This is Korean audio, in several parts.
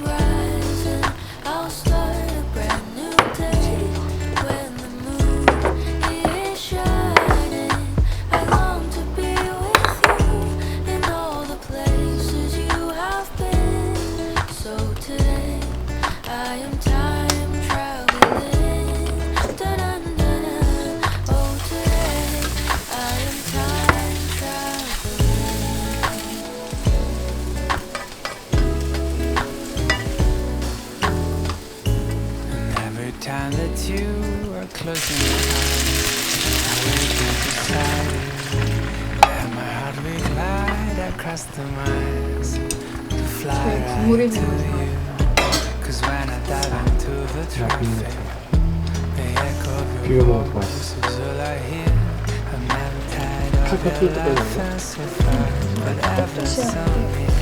right closing my eyes. I wake up beside Let my heart glide across the miles to fly right to you. Cause when I dive into the traffic, the echo of your voice is all I hear. I'm never tired of your laughing so far, but I've done something.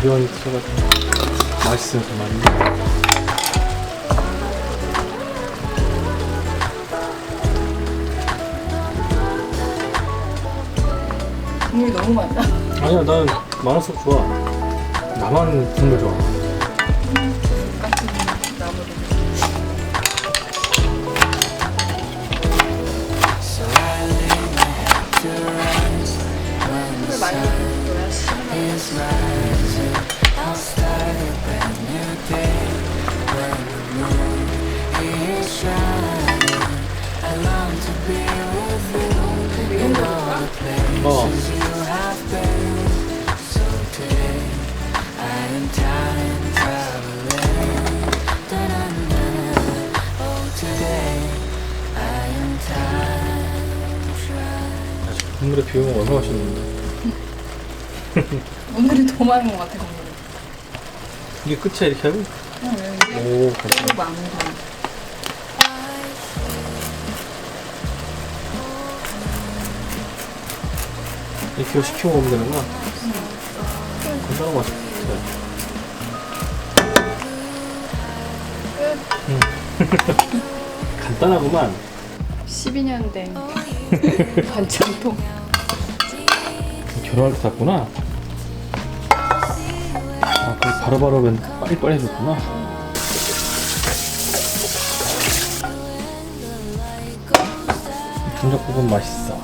비원이 들어가지고 맛있어요 그만이 국물이 너무 많다. 아니야 난 많을수록 좋아 나만 국물 좋아 같은 나무를. 어. 건물에 비 오면 얼마나 맛있는데 오늘은 더 많은 것 같아 건물이. 이게 끝이야 이렇게 하고? 응, 오 괜찮아. 2kg 시켜 먹으면 되는구나. 괜찮은 것 같아. 음. 간단하구만. 12년 된 반찬통. 결혼할 때 샀구나. 아, 그 바로바로 맨 빨리빨리 해줬구나. 전적 부분 맛있어.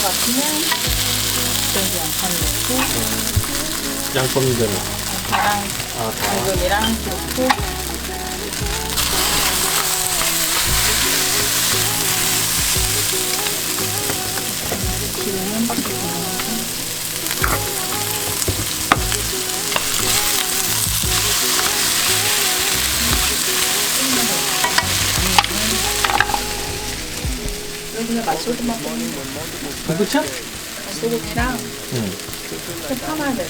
것 같으면 그래서 양파를 넣고 양념되는. 다랑 아, 다. 당근이랑 넣고 끝이야? 맛소금이랑 응. 돼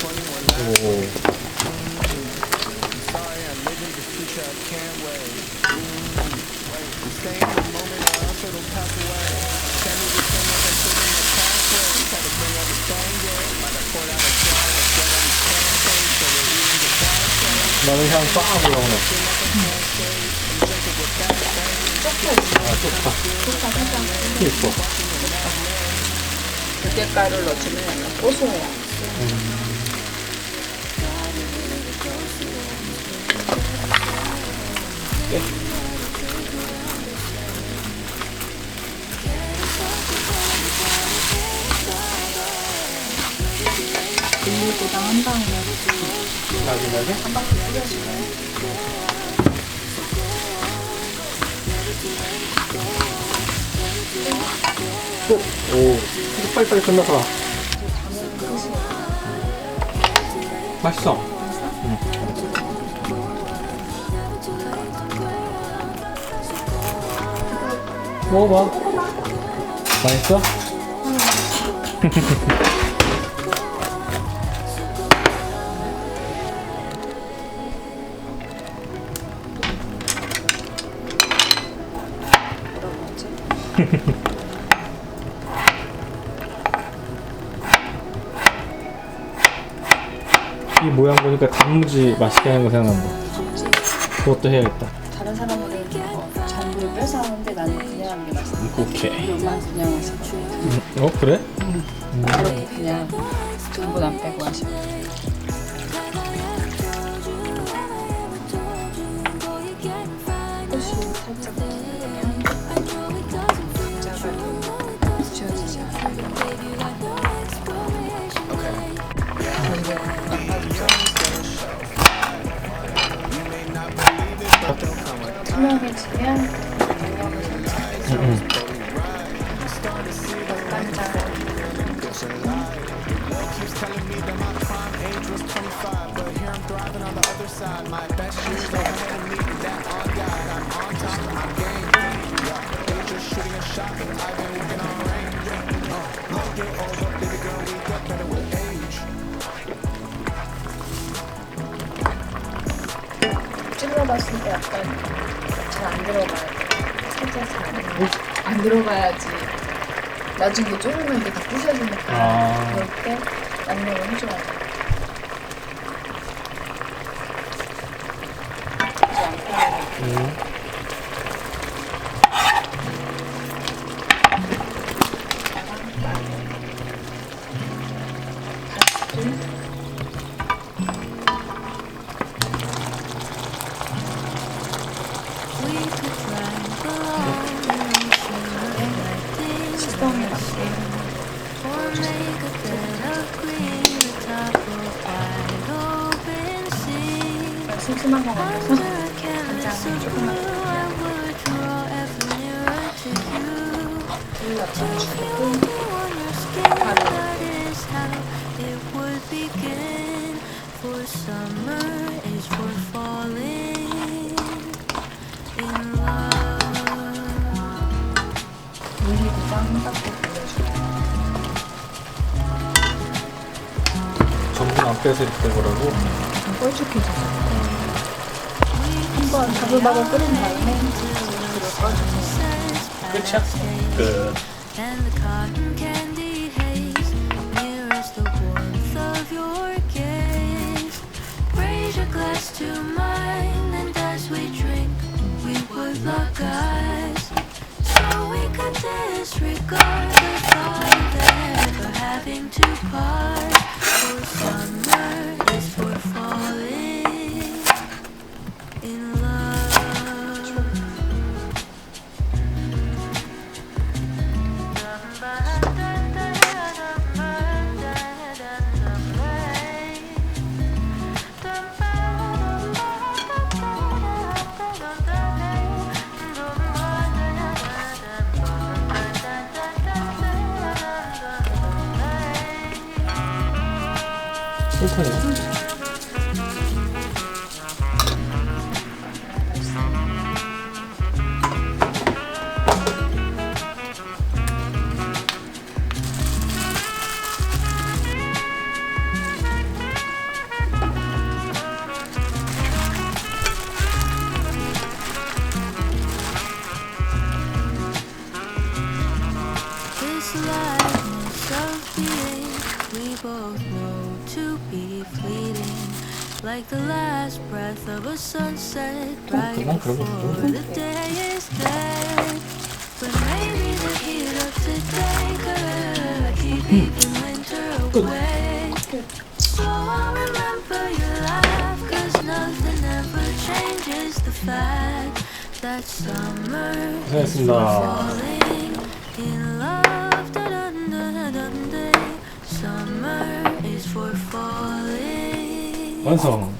오. 나는 향 빡 올라오네. 아, 쪽파. 쪽파 살짝 예뻐. 들깨가루를 넣어주면 약간 고소해요 분리고당 한 방울 마지막에? 한 바퀴 뿌려주고요 오, 오. 빨리빨리 끝나서. 맛있어. 응. 먹어봐. 맛있어? 이 모양 보니까 단무지 맛있게 하는 거 생각난다. 그것도 해야겠다. 다른 사람들은 어, 전부를 빼서 하는데 나는 그냥 하는 게 맛있어 오케이. 엄마는 그냥 하셔 음, 어, 그래? 그렇게 그냥 전부 안 빼고 하셔 혹시 살짝 넣으면 찔러봤을 때 약간 잘 안 들어가요. 살짝 잘안 안 들어가야지. 나중에 졸으면 이게 다 부셔지니까. 아. 그럴 때 양념을 해줘야 바퀴 돌려주고 전분 안 빼서 이렇게 된 거라고? 좀 뻘쭉해져서 한번 바글바글 끓인 다음에 불을 꺼주세요 Good shot. Good. And the cotton candy haze mirrors the warmth of your gaze. Raise your glass to mine, and as we drink, we would lock eyes. So we could disregard. both know to be fleeting like the last breath of a sunset right before the day is dead. But maybe the heat of today could keep even winter away. So i'll remember your laugh cause nothing ever changes the fact that summer is falling in summer is for falling. One song.